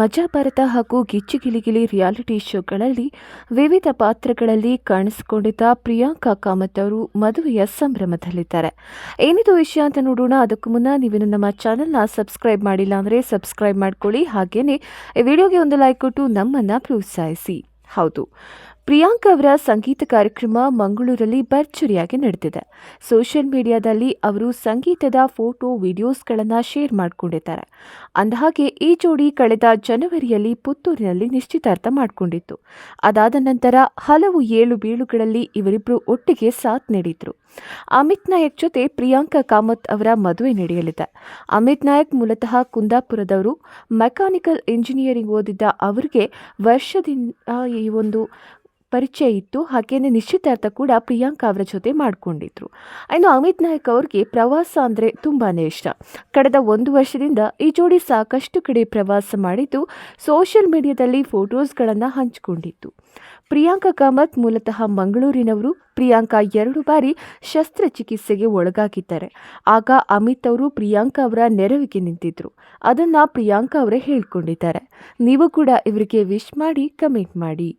ಮಜಾ ಭಾರತ ಹಾಗೂ ಗಿಚ್ಚು ಗಿಲಿಗಿಲಿ ರಿಯಾಲಿಟಿ ಶೋಗಳಲ್ಲಿ ವಿವಿಧ ಪಾತ್ರಗಳಲ್ಲಿ ಕಾಣಿಸಿಕೊಂಡಿದ್ದ ಪ್ರಿಯಾಂಕಾ ಕಾಮತ್ ಅವರು ಮದುವೆಯ ಸಂಭ್ರಮದಲ್ಲಿದ್ದಾರೆ. ಏನಿದು ವಿಷಯ ಅಂತ ನೋಡೋಣ. ಅದಕ್ಕೂ ಮುನ್ನ ನೀವೇನು ನಮ್ಮ ಚಾನೆಲ್ನ ಸಬ್ಸ್ಕ್ರೈಬ್ ಮಾಡಿಲ್ಲ ಅಂದರೆ ಸಬ್ಸ್ಕ್ರೈಬ್ ಮಾಡ್ಕೊಳ್ಳಿ. ಹಾಗೆಯೇ ಈ ವಿಡಿಯೋಗೆ ಒಂದು ಲೈಕ್ ಕೊಟ್ಟು ನಮ್ಮನ್ನು ಪ್ರೋತ್ಸಾಹಿಸಿ. ಹೌದು. ಪ್ರಿಯಾಂಕಾ ಅವರ ಸಂಗೀತ ಕಾರ್ಯಕ್ರಮ ಮಂಗಳೂರಲ್ಲಿ ಭರ್ಜರಿಯಾಗಿ ನಡೆದಿದೆ. ಸೋಷಿಯಲ್ ಮೀಡಿಯಾದಲ್ಲಿ ಅವರು ಸಂಗೀತದ ಫೋಟೋ, ವಿಡಿಯೋಸ್ಗಳನ್ನು ಶೇರ್ ಮಾಡಿಕೊಂಡಿದ್ದಾರೆ. ಅಂದಹಾಗೆ, ಈ ಜೋಡಿ ಕಳೆದ ಜನವರಿಯಲ್ಲಿ ಪುತ್ತೂರಿನಲ್ಲಿ ನಿಶ್ಚಿತಾರ್ಥ ಮಾಡಿಕೊಂಡಿತ್ತು. ಅದಾದ ನಂತರ ಹಲವು ಏಳು ಬೀಳುಗಳಲ್ಲಿ ಇವರಿಬ್ಬರು ಒಟ್ಟಿಗೆ ಸಾಥ್ ನೀಡಿದ್ರು. ಅಮಿತ್ ನಾಯಕ್ ಜೊತೆ ಪ್ರಿಯಾಂಕಾ ಕಾಮತ್ ಅವರ ಮದುವೆ ನಡೆಯಲಿದೆ. ಅಮಿತ್ ನಾಯಕ್ ಮೂಲತಃ ಕುಂದಾಪುರದವರು. ಮೆಕ್ಯಾನಿಕಲ್ ಇಂಜಿನಿಯರಿಂಗ್ ಓದಿದ್ದ ಅವರಿಗೆ ವರ್ಷದಿಂದ ಈ ಒಂದು ಪರಿಚಯ ಇತ್ತು. ಹಾಗೆಯೇ ನಿಶ್ಚಿತಾರ್ಥ ಕೂಡ ಪ್ರಿಯಾಂಕಾ ಅವರ ಜೊತೆ ಮಾಡಿಕೊಂಡಿದ್ರು. ಇನ್ನು ಅಮಿತ್ ನಾಯಕ್ ಅವ್ರಿಗೆ ಪ್ರವಾಸ ಅಂದರೆ ತುಂಬಾ ಇಷ್ಟ. ಕಳೆದ ಒಂದು ವರ್ಷದಿಂದ ಈ ಜೋಡಿ ಸಾಕಷ್ಟು ಕಡೆ ಪ್ರವಾಸ ಮಾಡಿದ್ದು, ಸೋಷಿಯಲ್ ಮೀಡಿಯಾದಲ್ಲಿ ಫೋಟೋಸ್ಗಳನ್ನು ಹಂಚಿಕೊಂಡಿತ್ತು ಪ್ರಿಯಾಂಕಾ ಕಾಮತ್ ಮೂಲತಃ ಮಂಗಳೂರಿನವರು. ಪ್ರಿಯಾಂಕಾ ಎರಡು ಬಾರಿ ಶಸ್ತ್ರಚಿಕಿತ್ಸೆಗೆ ಒಳಗಾಗಿದ್ದಾರೆ. ಆಗ ಅಮಿತ್ ಅವರು ಪ್ರಿಯಾಂಕಾ ಅವರ ನೆರವಿಗೆ ನಿಂತಿದ್ರು. ಅದನ್ನು ಪ್ರಿಯಾಂಕಾ ಅವರೇ ಹೇಳ್ಕೊಂಡಿದ್ದಾರೆ. ನೀವು ಕೂಡ ಇವರಿಗೆ ವಿಶ್ ಮಾಡಿ, ಕಮೆಂಟ್ ಮಾಡಿ.